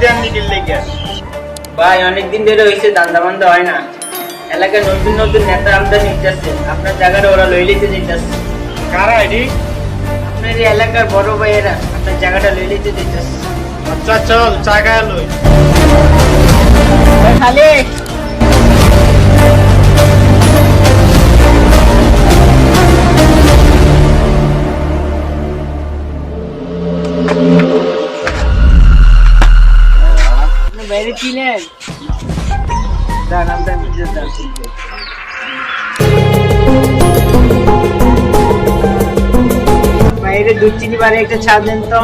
দেন নিকিল লেগে ভাই অনেকদিন ধরে হয়েছে দান্দা বান্দা হয় না। এলাকায় নতুন নতুন নেতা আমদানি হইতেছে আপনার জায়গাটা ওরা লইলিতে যেতেছে কারা এডি আপনার এই এলাকার বড় ভাইয়েরা আপনার জায়গাটা লইলিতে যেতেছে আচ্ছা চল চা লই। খালি বাইরে কিনেন দান দান বাইরে দুধ চিনি বারে একটা চা দেন তো।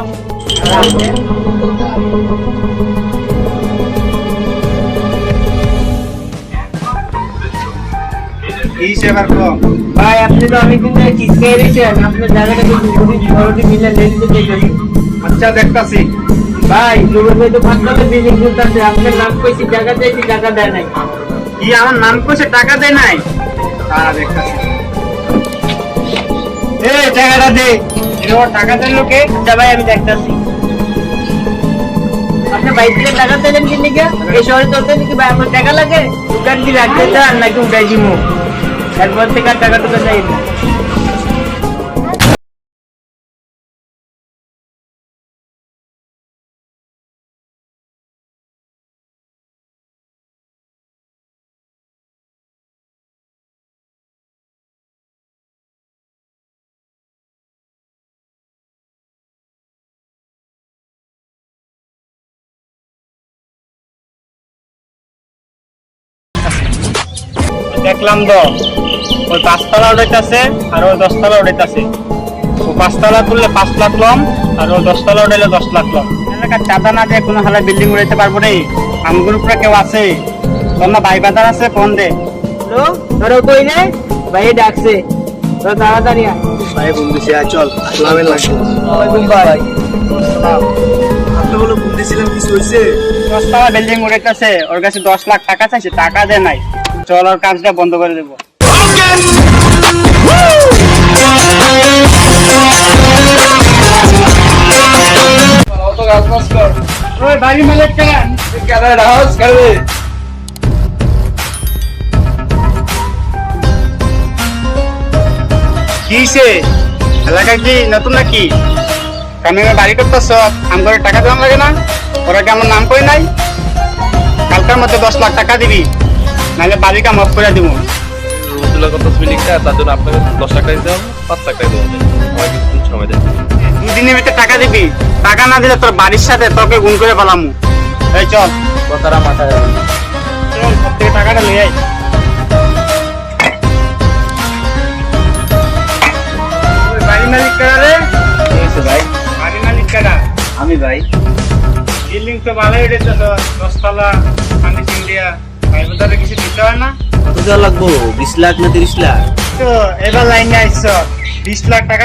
আর ভাই আপনি তো অনেকদিন ধরে চিৎকাই রয়েছেন আপনার জায়গাটা কিন্তু মিলে লেনতে দেখেছি আচ্ছা দেখতাছি। ভাই ভাই তো পাঁচটাতে বিল্ডিং করতেছে আপনার নাম কইছি জায়গা চাইছি জায়গা দেয় নাই? কি আমার নাম কইছে টাকা দেয় নাই? তারা দেখতাছি। এ টাকাটা দে। এরকম টাকা দেন লোকে? আচ্ছা ভাই আমি দেখতেছি। আপনি বাইক থেকে টাকা দিলেন কি লিখে এই শহরে চলতে নাকি ভাই আপনার টাকা লাগে? দোকান কি রাখতে চান নাকি উঠাই দিমু। এরপর থেকে আর টাকা টুকা চাই না। দেখলাম তো ওই পাঁচতলা উঠাইতেছে আর ওই দশতলা উঠাইতেছে ও পাঁচতলা তুললে পাঁচ লাখ লম আর ও দশতলা উঠাইলে দশ লাখ লম। এলাকার চাঁদা না দিয়ে কোনো হালা বিল্ডিং উঠাইতে পারব রে আমগুর উপরে কেউ আছে? তোর না ভাই বাজার আছে? ফোন দে। হ্যালো? ধরো কই রে? ভাই ডাকছে। তো তাড়াতাড়ি আয়। ভাই বন্ধু সে চল। ক্লাবের লাগবে ওয়ালাইকুম ভাই আপনি বলে ফোন দিয়েছিলাম কিছু হয়েছে দশতলা বিল্ডিং উঠাইতেছে ওর কাছে দশ লাখ টাকা চাইছে টাকা দেয় নাই। চল ওর কাজটা বন্ধ করে দেবো। ওই বাড়ি মালিক কেন কিসে এলাকায় কি নতুন নাকি? আমি আমার বাড়ি করতেছ আম করে টাকা দেওয়া লাগে না? ওরা কি আমার নাম করে নাই? কালকার মধ্যে দশ লাখ টাকা দিবি। নাহলে বাড়ি কাম অফ করে দিব। রহমতুল্লাহ কত বিল্ডিংটা তার জন্য আপনাকে দশ টাকা দিতে হবে পাঁচ টাকা দেবো আমার কিছু সময় দেয় দুদিনের ভিতরে টাকা দিবি। টাকা না দিলে তোর বাড়ির সাথে তোকে গুণ করে ফেলামু। এই চল। কথাটা মাথায় রাখবেন। চল সব থেকে টাকাটা আই ওই বাড়ি মালিক কারা রে? ভাই? বাড়ি মালিক কারা? আমি ভাই। বিল্ডিং তো ভালোই উঠেছে তো। দশতলা ফার্নিচিং দিয়া তো টাকা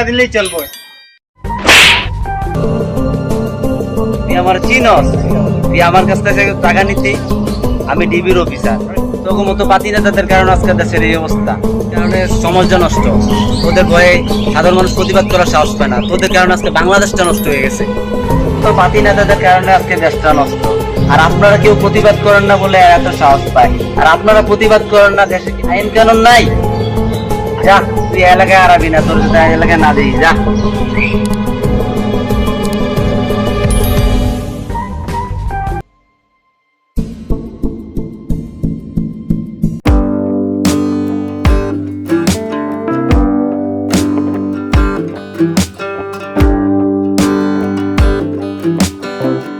আমি ডিবির অফিসার। তোকে মতো পাতি নেতাদের কারণে আজকে দেশের এই অবস্থা। কারণে সমাজটা নষ্ট। তোদের ভয়ে সাধারণ মানুষ প্রতিবাদ করার সাহস পায় না। তোদের কারণে আজকে বাংলাদেশটা নষ্ট হয়ে গেছে। তো পাতি নেতাদের কারণে আজকে দেশটা নষ্ট। আর আপনারা কেউ প্রতিবাদ করেন না বলে এত সাহস পায়। আর আপনারা প্রতিবাদ করেন না দেশে কি আইন কানুন নাই? যা, তুই এলাকায় আরাবি না, তোর এলাকায় না দিই যা।